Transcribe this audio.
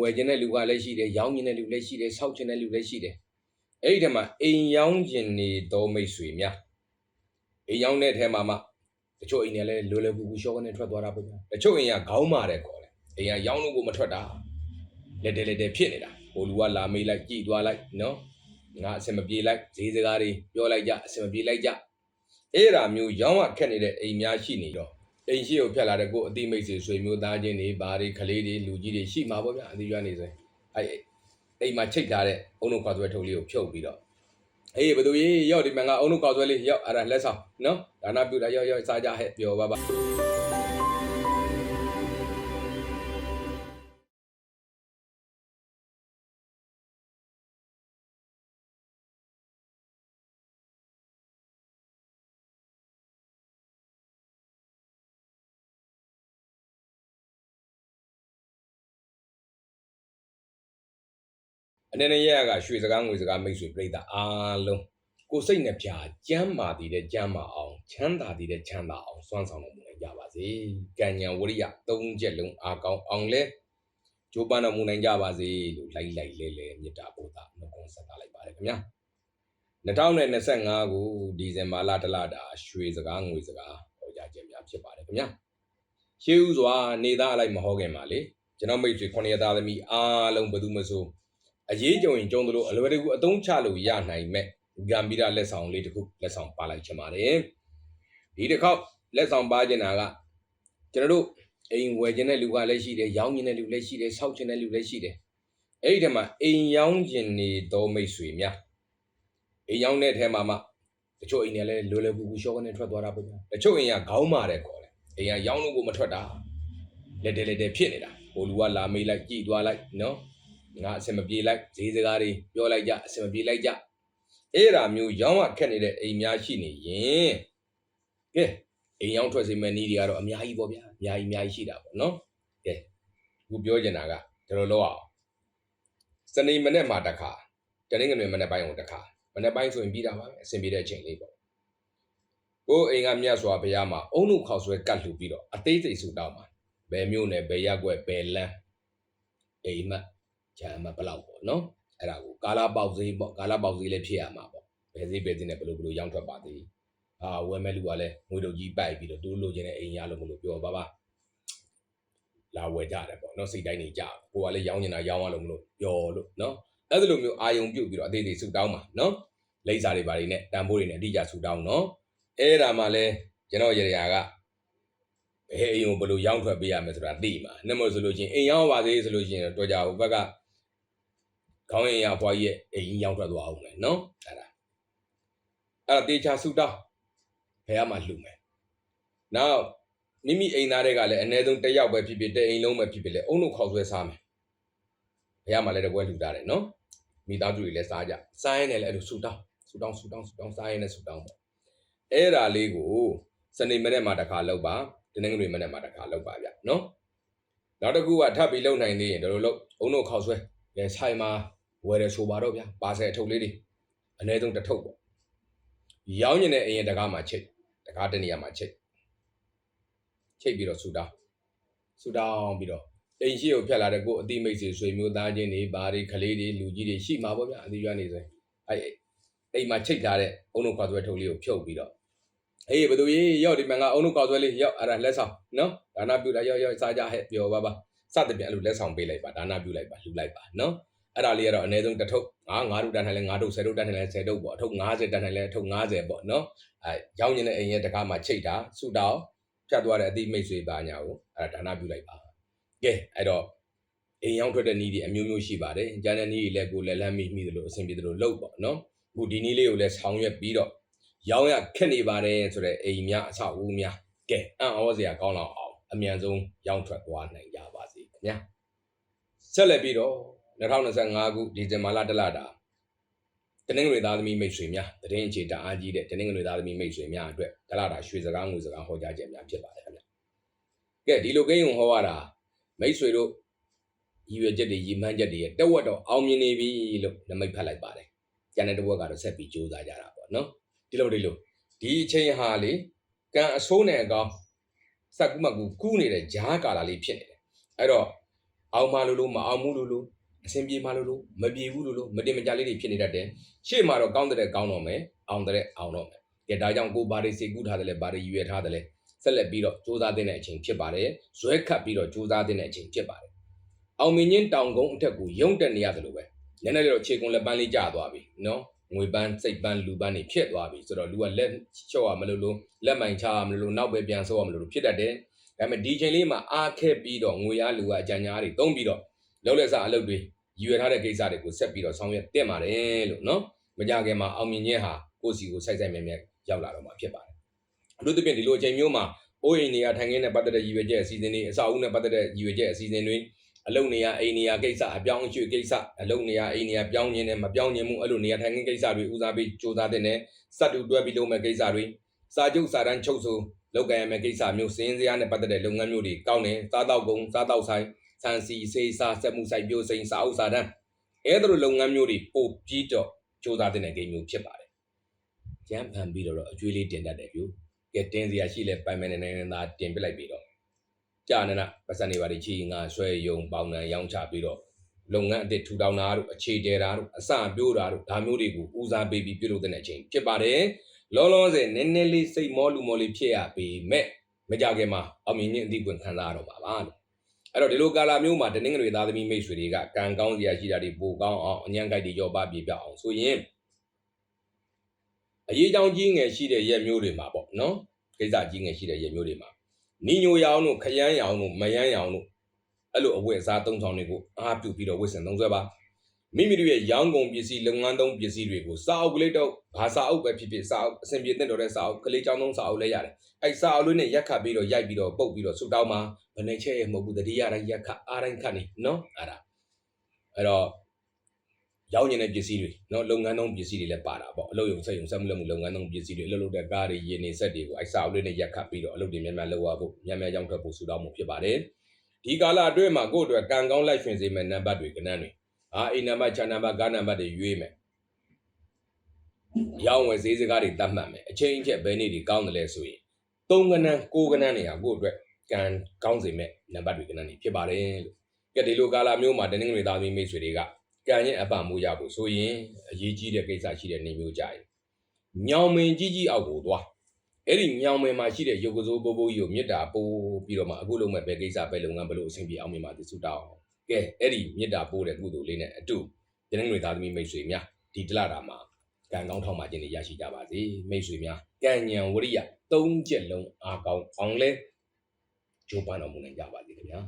ဝယ်ခြင်းတဲ့လူကလည်းရှိတယ်ရောင်းခြင်းတဲ့လူလည်းရှိတယ်ဆောက်ခြင်းတဲ့လူလည်းရှိတယ်အဲ့ဒီတည်းမှာအိမ်ရောင်းခြင်းနေတော့မိတ်ဆွေများအိမ်ရောင်းတဲ့ထဲမှာမှတချို့အိမ်တွေလည်းလွယ်လွယ်ကူကူရှော့ကနေထွက်သွားတာပေါ့ဗျာတချို့အိမ်ကခေါင်းမာတယ်ခေါ်တယ်အိမ်ကရောင်းလို့ကိုမထွက်တာလက်တယ်လက်တယ်ဖြစ်နေတာဟိုလူကလာမေးလိုက်ကြည်သွားလိုက်နော်ငါအစင်မပြေလိုက်ဈေးစကားတွေပြောလိုက်ကြအစင်မပြေလိုက်ကြအဲ့ဒါမျိုးရောင်းရခက်နေတဲ့အိမ်များရှိနေတော့ အိမ်ရှိကိုဖြတ်လာတဲ့ကိုယ်အတိမိတ်ဆွေဆွေမျိုးသားချင်းတွေဘာတွေကလေးတွေလူကြီးတွေရှိမှာပေါ့ဗျာအတိရွာနေဆိုရင်အဲ့အိမ်မှာချိတ်ထားတဲ့အုံနှုတ်ခေါက်ဆွဲထုပ်လေးကိုဖြုတ်ပြီးတော့အေးဘယ်သူကြီးရောက်ဒီမှာငါအုံနှုတ်ခေါက်ဆွဲလေးရောက်အဲ့ဒါလက်ဆောင်နော်ဒါနာပြုတာရောက်ရောက်စားကြဟဲ့ပြောပါပါ အနေနဲ့ရရကရွှေစကားငွေစကားမိတ်ဆွေပြိတ္တာအားလုံးကိုယ်စိတ်နှပြကျမ်းမာတည်တဲ့ကျမ်းမာအောင်ချမ်းသာတည်တဲ့ချမ်းသာအောင်စွမ်းဆောင်တော်မူနိုင်ကြပါစေကံဉဏ်ဝရိယသုံးချက်လုံးအားကောင်းအောင်လဲကျိုးပန်းတော်မူနိုင်ကြပါစေလို့လိုက်လိုက်လဲလဲမေတ္တာပို့တာနှုတ်ခွန်းဆက်တာလိုက်ပါတယ်ခင်ဗျာ2025ခုဒီဇင်ဘာလတလတာရွှေစကားငွေစကားဟောကြားခြင်းများဖြစ်ပါတယ်ခင်ဗျာရှေးဥစွာနေသားအလိုက်မဟောခင်ပါလေကျွန်တော်မိတ်ဆွေ9ရက်သားသမီးအားလုံးဘယ်သူမဆို အရေးကြုံရင်ကြုံသလိုအလွယ်တကူအသုံးချလို့ရနိုင်မဲ့ဂမ်ဘီရာလက်ဆောင်လေးတစ်ခုလက်ဆောင်ပါလိုက်ချင်ပါတယ်ဒီတစ်ခေါက်လက်ဆောင်ပါချင်တာကကျွန်တော်တို့အိမ်ဝယ်ခြင်းတဲ့လူကလည်းရှိတယ်ရောင်းခြင်းတဲ့လူလည်းရှိတယ်ဆောက်ခြင်းတဲ့လူလည်းရှိတယ်အဲ့ဒီတည်းမှာအိမ်ရောင်းခြင်းနေတော့မိတ်ဆွေများအိမ်ရောင်းတဲ့ထဲမှာမှတချို့အိမ်တွေလည်းလွယ်လွယ်ကူကူရှော့ကနေထွက်သွားတာပေါ့ဗျာတချို့အိမ်ကခေါင်းမာတယ်ခေါ်တယ်အိမ်ကရောင်းလို့ကိုမထွက်တာလက်တယ်လက်တယ်ဖြစ်နေတာဟိုလူကလာမေးလိုက်ကြည်သွားလိုက်နော် ငါအစင်မပြေလိုက်ဈေးစကားတွေပြောလိုက်ကြအစင်မပြေလိုက်ကြအဲ့ဒါမျိုးရောင်းရခက်နေတဲ့အိမ်များရှိနေရင်ကဲအိမ်ရောင်းထွက်စီမဲ့နည်းတွေကတော့အများကြီးပေါ့ဗျာအများကြီးအများကြီးရှိတာပေါ့နော်ကဲခုပြောချင်တာကဒီလိုလောက်အောင်စနေမနေ့မှာတစ်ခါတနင်္ဂနွေမနေ့ပိုင်းကိုတစ်ခါမနေ့ပိုင်းဆိုရင်ပြီးတာပါပဲအဆင်ပြေတဲ့အချိန်လေးပေါ့ကိုယ်အိမ်ကမြတ်စွာဘုရားမှာအုံနုခေါက်ဆွဲကတ်လှူပြီးတော့အသေးစိတ်ဆူတောင်းပါဘယ်မျိုးနဲ့ဘယ်ရက်ွက်ဘယ်လမ်းအိမ်မက် ဂျာမဘလောက်ပေါ့နော်အဲ့ဒါကိုကာလာပေါက်ဈေးပေါ့ကာလာပေါက်ဈေးလည်းဖြစ်ရမှာပေါ့ဘယ်ဈေးပဲဈေးနဲ့ဘယ်လိုဘယ်လိုရောင်းထွက်ပါသေးအာဝယ်မဲ့လူကလည်းငွေတုပ်ကြီးပိုက်ပြီးတော့သူတို့လိုချင်တဲ့အိမ်ရလို့မလို့ပြောပါပါလာဝယ်ကြတယ်ပေါ့နော်စိတ်တိုင်းနေကြကိုကလည်းရောင်းနေတာရောင်းရလို့မလို့ပြောလို့နော်အဲ့လိုမျိုးအာယုံပြုတ်ပြီးတော့အသေးသေးဆူတောင်းပါနော်လိမ့်စာတွေဘာတွေနဲ့တန်ဖိုးတွေနဲ့အတိအကျဆူတောင်းနော်အဲ့ဒါမှလည်းကျွန်တော်ရရကဘယ်အိမ်ကိုဘယ်လိုရောင်းထွက်ပေးရမလဲဆိုတာသိမှာနှမလို့ဆိုလို့ချင်းအိမ်ရောင်းပါသေးဆိုလို့ချင်းတော့ကြဟိုဘက်က ခေါင်းရင်ရဘွားကြီးရဲ့အိမ်ကြီးရောက်ထွက်သွားအောင်မယ်နော်အဲ့ဒါအဲ့ဒါတေချာဆူတောင်းဘယ်မှာလှူမယ်နောက်မိမိအိမ်သားတွေကလည်းအ ਨੇ ဆုံးတစ်ယောက်ပဲဖြစ်ဖြစ်တဲ့အိမ်လုံးပဲဖြစ်ဖြစ်လေအုံတို့ခေါက်ဆွဲစားမယ်ဘယ်မှာလည်းတပွဲလှူတာတယ်နော်မိသားစုတွေလည်းစားကြစားရင်လည်းအဲ့လိုဆူတောင်းဆူတောင်းဆူတောင်းဆူတောင်းစားရင်လည်းဆူတောင်းပေါ့အဲ့ဒါလေးကိုစနေမနေ့မှာတစ်ခါလောက်ပါတနင်္ဂနွေမနေ့မှာတစ်ခါလောက်ပါဗျနော်နောက်တစ်ခုကထပ်ပြီးလုံနိုင်သေးရင်ဒီလိုလို့အုံတို့ခေါက်ဆွဲလဲဆိုင်မှာ ဝယ်တယ်ဆိုပါတော့ဗျာပါဆယ်အထုပ်လေးတွေအနည်းဆုံးတစ်ထုပ်ပေါ့ရောင်းညင်တဲ့အရင်တကားမှာချိတ်တကားတနေရာမှာချိတ်ချိတ်ပြီးတော့ဆူတောင်းဆူတောင်းပြီးတော့အိမ်ရှိကိုဖြတ်လာတဲ့ကိုယ်အတိမိတ်ဆွေဆွေမျိုးသားချင်းတွေဘာတွေကလေးတွေလူကြီးတွေရှိမှာပေါ့ဗျာအတိရွာနေဆိုရင်အဲအိမ်မှာချိတ်ထားတဲ့အုံနှုတ်ခွားဆွဲထုပ်လေးကိုဖြုတ်ပြီးတော့အေးဘယ်သူကြီးရောက်ဒီမှာငါအုံနှုတ်ခွားဆွဲလေးရောက်အဲ့ဒါလက်ဆောင်နော်ဒါနာပြုတာရောက်ရောက်စားကြဟဲ့ပြောပါပါစသဖြင့်အဲ့လိုလက်ဆောင်ပေးလိုက်ပါဒါနာပြုလိုက်ပါလှူလိုက်ပါနော် အဲ့ဒါလေးကတော့အနည်းဆုံးတစ်ထုပ်ငါးငါးထုပ်တန်းထိုင်လဲငါးထုပ်ဆယ်ထုပ်တန်းထိုင်လဲဆယ်ထုပ်ပေါ့အထုပ်90တန်းထိုင်လဲအထုပ်90ပေါ့နော်အဲရောင်းနေတဲ့အိမ်ရဲ့တကားမှာချိတ်တာဆူတောင်းဖြတ်သွားတဲ့အတိမိတ်ဆွေပါညာကိုအဲ့ဒါဒါနပြုလိုက်ပါကဲအဲ့တော့အိမ်ရောင်းထွက်တဲ့နည်းတွေအမျိုးမျိုးရှိပါတယ်ကျန်တဲ့နည်းတွေလည်းကိုယ်လည်းလမ်းမိမိသလိုအဆင်ပြေသလိုလုပ်ပေါ့နော်အခုဒီနည်းလေးကိုလည်းဆောင်ရွက်ပြီးတော့ရောင်းရခက်နေပါတယ်ဆိုတဲ့အိမ်များအဆောက်အဦများကဲအံ့ဩစရာကောင်းလောက်အောင်အမြန်ဆုံးရောင်းထွက်သွားနိုင်ကြပါစေခင်ဗျာဆက်လက်ပြီးတော့ 2025ခုဒီဇင်ဘာလတလတာတနင်္ဂနွေသားသမီးမိတ်ဆွေများတရင်အခြေတအားကြီးတဲ့တနင်္ဂနွေသားသမီးမိတ်ဆွေများအတွက်တလတာရွှေစကားငွေစကားဟောကြားခြင်းများဖြစ်ပါတယ်ခင်ဗျ။ကဲဒီလိုကိန်းုံဟောရတာမိတ်ဆွေတို့ရည်ရွယ်ချက်တွေရည်မှန်းချက်တွေရဲ့တက်ဝက်တော့အောင်မြင်နေပြီလို့နမိတ်ဖတ်လိုက်ပါတယ်။ကျန်တဲ့တစ်ဝက်ကတော့ဆက်ပြီးကြိုးစားကြတာပေါ့နော်။ဒီလိုဒီလိုဒီအချိန်ဟာလေကံအဆိုးနဲ့အကောင်းစက်ကူမကူကူးနေတဲ့ဂျားကာလာလေးဖြစ်နေတယ်။အဲ့တော့အောင်မလို့လို့မအောင်မှုလို့လို့ အဆင်ပြေမှလို့လို့မပြေဘူးလို့လို့မတင်မကြလေးတွေဖြစ်နေတတ်တယ်ရှေ့မှာတော့ကောင်းတဲ့ကောင်းတော့မယ်အောင်တဲ့အောင်တော့မယ်ကဲဒါကြောင့်ကိုဘာတွေစိတ်ကူးထားတယ်လဲဘာတွေရွယ်ထားတယ်လဲဆက်လက်ပြီးတော့စူးစမ်းတဲ့အချိန်ဖြစ်ပါတယ်ဇွဲခတ်ပြီးတော့စူးစမ်းတဲ့အချိန်ဖြစ်ပါတယ်အောင်မြင်ချင်းတောင်ကုန်းအထက်ကိုရုံတက်နေရတယ်လို့ပဲနည်းနည်းလေးတော့ခြေကုံလက်ပန်းလေးကျသွားပြီနော်ငွေပန်းစိတ်ပန်းလူပန်းတွေဖြစ်သွားပြီဆိုတော့လူကလက်လျှော့ရမလို့လို့လက်မိုင်ချရမလို့လို့နောက်ပဲပြန်ဆုပ်ရမလို့လို့ဖြစ်တတ်တယ်ဒါပေမဲ့ဒီချိန်လေးမှာအားခက်ပြီးတော့ငွေအားလူကအကြံညာတွေတုံးပြီးတော့ လောက်လက်စားအလုပ်တွေရည်ရွယ်ထားတဲ့ကိစ္စတွေကိုဆက်ပြီးတော့ဆောင်ရွက်တင်ပါတယ်လို့နော်မကြခင်မှာအောင်မြင်ခြင်းဟာကိုယ့်စီကိုစိုက်စိုက်မြဲမြဲရောက်လာတော့မှာဖြစ်ပါတယ်အလို့တပြင်းဒီလိုအချိန်မျိုးမှာအိုးအိမ်နေရာထိုင်ခင်းနဲ့ပတ်သက်တဲ့ရည်ရွယ်ချက်အစီအစဉ်တွေအစာအုပ်နဲ့ပတ်သက်တဲ့ရည်ရွယ်ချက်အစီအစဉ်တွေအလုပ်နေရာအိမ်နေရာကိစ္စအပြောင်းအရွှေ့ကိစ္စအလုပ်နေရာအိမ်နေရာပြောင်းခြင်းနဲ့မပြောင်းခြင်းမှုအဲ့လိုနေရာထိုင်ခင်းကိစ္စတွေဦးစားပေးစူးစမ်းတဲ့နဲ့စက်တူတွဲပြီးလုပ်မဲ့ကိစ္စတွေစာချုပ်စာတမ်းချုပ်ဆိုလုပ်ကြရမယ့်ကိစ္စမျိုးစင်းစရာနဲ့ပတ်သက်တဲ့လုပ်ငန်းမျိုးတွေကောင်းတယ်စားတော့ကုန်စားတော့ဆိုင် ဆန်စီစေးစားစက်မှုဆိုင်ပြိုစိန်စာအုပ်စာတမ်းအဲ့ဒါလိုလုပ်ငန်းမျိုးတွေပို့ပြီးတော့စူးစမ်းတဲ့ကိန်းမျိုးဖြစ်ပါတယ်ကျန်းဖန်ပြီးတော့အကျွေးလေးတင်တတ်တယ်ပြိုကဲတင်းစရာရှိလဲပိုင်မနေနေသာတင်ပစ်လိုက်ပြီးတော့ကြာနနာပတ်စံနေပါလိချီငါဆွဲယုံပေါင်နံရောင်းချပြီးတော့လုပ်ငန်းအသစ်ထူထောင်တာတို့အခြေတည်တာတို့အစပြိုးတာတို့ဒါမျိုးတွေကိုဦးစားပေးပြီးပြုလုပ်တဲ့အချိန်ဖြစ်ပါတယ်လောလောဆယ်နည်းနည်းလေးစိတ်မောလူမောလေးဖြစ်ရပေမဲ့မကြခင်မှာအောင်မြင်ခြင်းအသီးပွင့်ခံစားရတော့ပါပါလို့ အဲ့တော့ဒီလိုကာလာမျိုးမှာတနင်္ဂနွေသားသမီးမိတ်ဆွေတွေကကံကောင်းစရာရှိတာတွေပိုကောင်းအောင်အញ្ញံကြိုက်တွေရောပါပြေပြအောင်ဆိုရင်အရေးကြောင်းကြီးငယ်ရှိတဲ့ရက်မျိုးတွေမှာပေါ့နော်ကိစ္စကြီးငယ်ရှိတဲ့ရက်မျိုးတွေမှာနီညိုရအောင်တို့ခရမ်းရအောင်တို့မယမ်းရအောင်တို့အဲ့လိုအဝတ်အစားသုံးဆောင်တွေကိုအားပြုပြီးတော့ဝတ်ဆင်သုံးဆွဲပါ မိမိတို့ရဲ့ရောင်းကုန်ပစ္စည်းလုပ်ငန်းသုံးပစ္စည်းတွေကိုစာအုပ်ကလေးတော့ဘာစာအုပ်ပဲဖြစ်ဖြစ်စာအုပ်အဆင်ပြေတဲ့တော်တဲ့စာအုပ်ကလေးချောင်းသုံးစာအုပ်လည်းရတယ်အဲ့စာအုပ်လေးနဲ့ရက်ခတ်ပြီးတော့ရိုက်ပြီးတော့ပုတ်ပြီးတော့ဆူတောင်းမှာဘယ်နဲ့ချက်ရမဟုတ်ဘူးတတိယတိုင်းရက်ခတ်အားတိုင်းခတ်နေနော်အဲ့ဒါအဲ့တော့ရောင်းနေတဲ့ပစ္စည်းတွေနော်လုပ်ငန်းသုံးပစ္စည်းတွေလည်းပါတာပေါ့အလုပ်ရုံစက်ရုံစက်မှုလုပ်မှုလုပ်ငန်းသုံးပစ္စည်းတွေအလုပ်လုပ်တဲ့ကားတွေရင်းနေဆက်တွေကိုအဲ့စာအုပ်လေးနဲ့ရက်ခတ်ပြီးတော့အလုပ်တွေများများလုပ်ရဖို့များများရောင်းထွက်ဖို့ဆူတောင်းမှုဖြစ်ပါတယ်ဒီကာလအတွင်းမှာကိုယ့်အတွက်ကံကောင်းလိုက်ရှင်စေမဲ့နံပါတ်တွေကဏ္ဍတွေ အာအိမ်နံပါတ်ခြာနံပါတ်ကားနံပါတ်တွေရွေးမယ်ရောင်းဝယ်ဈေးစကားတွေတတ်မှတ်မယ်အချိန်အချက်ဘယ်နေ့တွေကောင်းတယ်လဲဆိုရင်သုံးကဏ္ဍကိုးကဏ္ဍနေရာကိုယ့်အတွက်ကံကောင်းစေမဲ့နံပါတ်တွေကဏ္ဍတွေဖြစ်ပါတယ်လို့ကဲဒီလိုကာလမျိုးမှာတနင်္ဂနွေသားသမီးမိတ်ဆွေတွေကကံရဲ့အပံ့မိုးရဖို့ဆိုရင်အရေးကြီးတဲ့ကိစ္စရှိတဲ့နေမျိုးကြရင်ညောင်မင်ကြီးကြီးအောက်ကိုသွားအဲ့ဒီညောင်မင်မှာရှိတဲ့ရုပ်ကစိုးဘိုးဘိုးကြီးကိုမေတ္တာပို့ပြီးတော့မှအခုလုံးမဲ့ဘယ်ကိစ္စပဲလုပ်ငန်းဘယ်လိုအဆင်ပြေအောင်မြင်ပါသစုတောင်း ကဲအဲ့ဒီမေတ္တာပို့တဲ့ကုသိုလ်လေးနဲ့အတူတနင်္ဂနွေသားသမီးမိတ်ဆွေများဒီတလတာမှာကံကောင်းထောက်မှခြင်းတွေရရှိကြပါစေမိတ်ဆွေများကံဉဏ်ဝရိယသုံးချက်လုံးအားကောင်းအောင်လဲဂျိုးပန်းတော်မူနိုင်ကြပါစေခင်ဗျာ